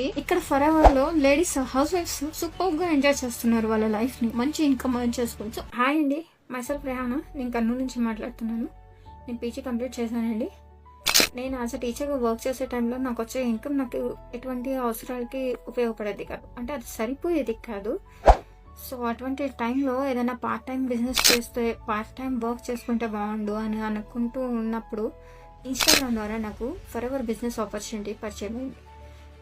ఇక్కడ ఫర్ ఎవర్లో లేడీస్ హౌస్ వైఫ్స్ సూపర్గా ఎంజాయ్ చేస్తున్నారు వాళ్ళ లైఫ్ని. మంచి ఇన్కమ్ ఎర్న్ చేసుకోవచ్చు. హాయ్ అండి మైసెల్ఫ్ రేహానా. నేను కర్నూలు నుంచి మాట్లాడుతున్నాను. నేను పీజీ కంప్లీట్ చేశానండి. నేను యాజ్ అ టీచర్గా వర్క్ చేసే టైంలో నాకు వచ్చే ఇన్కమ్ నాకు ఎటువంటి అవసరాలకి ఉపయోగపడేది కాదు. అంటే అది సరిపోయేది కాదు. సో అటువంటి టైంలో ఏదైనా పార్ట్ టైం బిజినెస్ చేస్తే పార్ట్ టైం వర్క్ చేసుకుంటే బాగుండు అని అనుకుంటూ ఉన్నప్పుడు ఇన్స్టాగ్రామ్ ద్వారా నాకు ఫర్ ఎవర్ బిజినెస్ ఆపర్చునిటీ పరిచయం అయింది.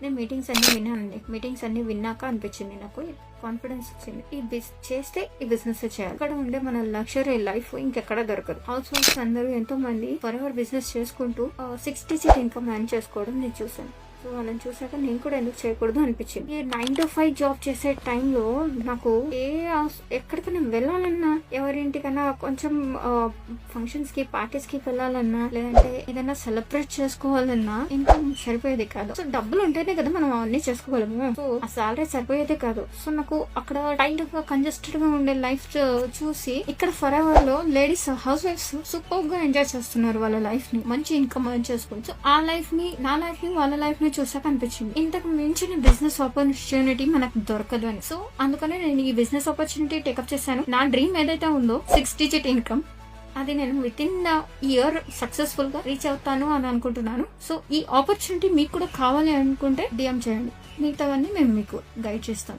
నేను మీటింగ్స్ అన్ని విన్నానండి. మీటింగ్స్ అన్నీ విన్నాక అనిపించింది నాకు. కాన్ఫిడెన్స్ వచ్చింది. ఈ బిజ్ చేస్తే ఈ బిజినెస్ చేయాలి. ఇక్కడ ఉండే మన లగ్జరీ లైఫ్ ఇంకెక్కడ దొరకదు. హౌస్ వైఫ్స్ అందరూ ఎంతో మంది ఫర్ ఎవర్ బిజినెస్ చేసుకుంటూ సిక్స్ డిజిట్ ఇన్కమ్ ఎర్న్ చేసుకోవడం నేను చూసాను సో వాళ్ళని చూసాక నేను కూడా ఎందుకు చేయకూడదు అనిపించింది. ఈ నైన్ టు ఫైవ్ జాబ్ చేసే టైంలో నాకు ఏ అవస- ఎక్కడికైనా వెళ్ళాలన్నా ఎవరింటికైనా కొంచెం ఫంక్షన్స్కి పార్టీస్కి వెళ్ళాలన్నా లేదంటే ఏదైనా సెలబ్రేట్ చేసుకోవాలన్నా ఇన్కమ్ సరిపోయేది కాదు. సో డబ్బులు ఉంటేనే కదా మనం అవన్నీ చేసుకోగలము. సో ఆ సాలరీ సరిపోయేదే కాదు. సో నాకు అక్కడ టైట్గా కంజెస్టెడ్గా ఉండే లైఫ్ చూసి ఇక్కడ ఫర్ ఎవర్లో లేడీస్ హౌస్ వైఫ్స్ సూపర్గా ఎంజాయ్ చేస్తున్నారు వాళ్ళ లైఫ్ని. మంచి ఇన్కమ్ అర్న్ చేసుకుని సో ఆ లైఫ్ని నా లైఫ్ని వాళ్ళ లైఫ్ని చూసాక అనిపించింది. ఇంతకు మించిన బిజినెస్ ఆపర్చునిటీ మనకు దొరకదు అని. సో అందుకనే నేను ఈ బిజినెస్ ఆపర్చునిటీ టేకప్ చేశాను. నా డ్రీమ్ ఏదైతే ఉందో సిక్స్ డిజిట్ ఇన్కమ్. అది నేను విత్ ఇన్ ద ఇయర్ సక్సెస్ఫుల్గా రీచ్ అవుతాను అని అనుకుంటున్నాను. సో ఈ ఆపర్చునిటీ మీకు కూడా కావాలి అనుకుంటే డిఎం చేయండి. మిగతావన్నీ మేము మీకు గైడ్ చేస్తాం.